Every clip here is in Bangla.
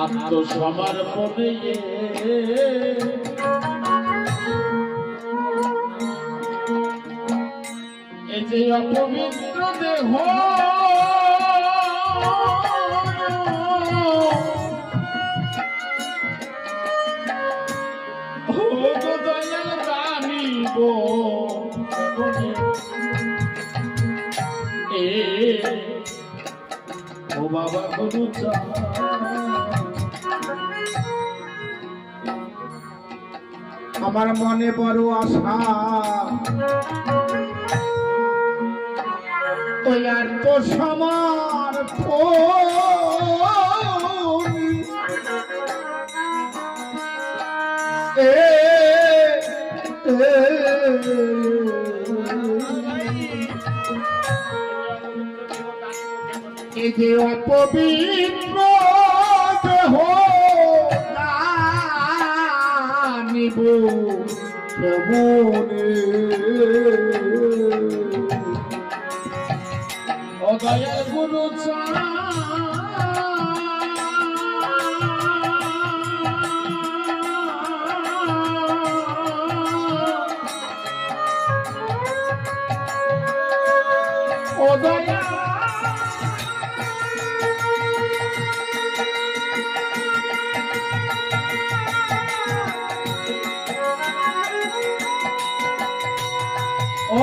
আত্মসমর্পণে এই যে অপবিত্র দেহ। ও বাবা আমার মনে বড় আশা। ওই আর তো সমার এ যে অপবিত্র নিব কেমনে ও গুরু চা ও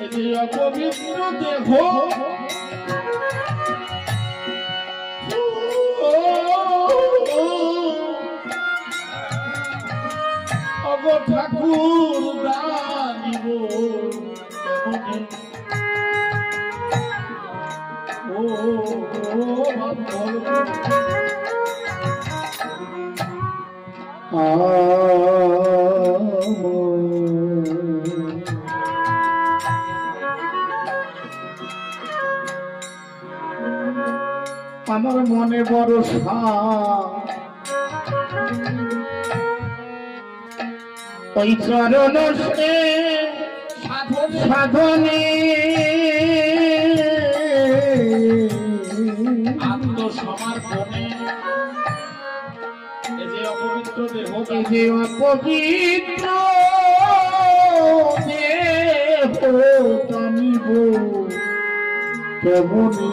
অপবিত্র দেহ ঠাকুর দানিব ও বাবা আমার মনে বড় ওই চরণ সাধনে আত্মসমর্পণে। যে অপবিত্র দেহ যে অপবিত্র দেহ টানিব। কেমনি?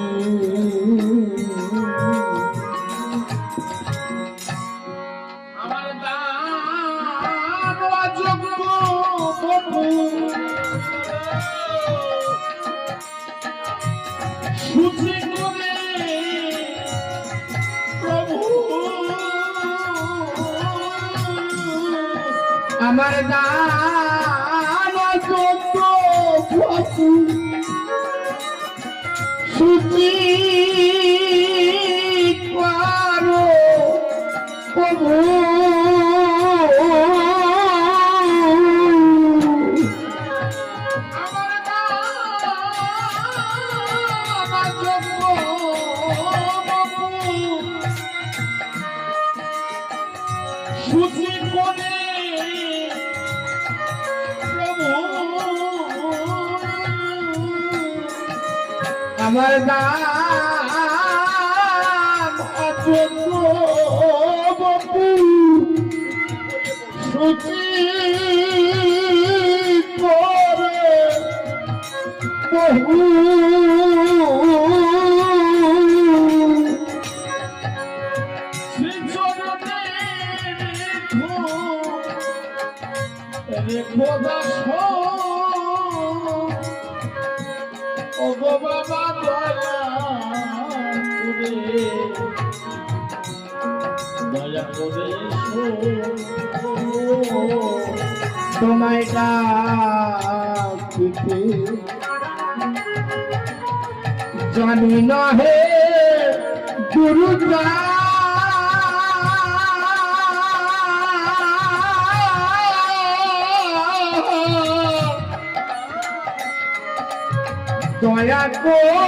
আমার দান প্রভু। সুচি পারো প্রভু। আমার অযোগ্য বপু সুচি করে বহু তোমায় ডাকিতে জানি না হে দুর্গা দয়া করে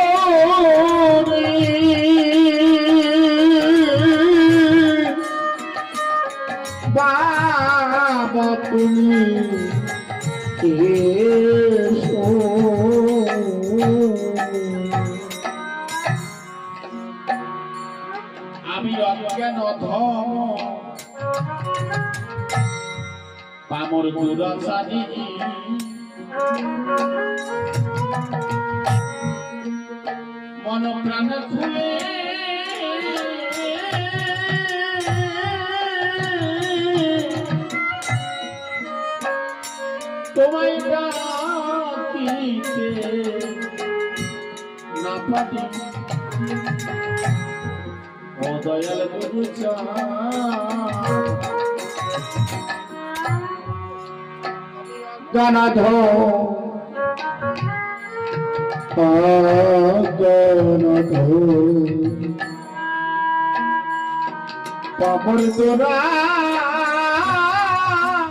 বাবা তুমি আমি অজ্ঞান ধম পামর দুরাচারী মন প্রাণ খুলে না পারি ও দয়াল গুরু জনাধ জনাধ পাপড় তোরা।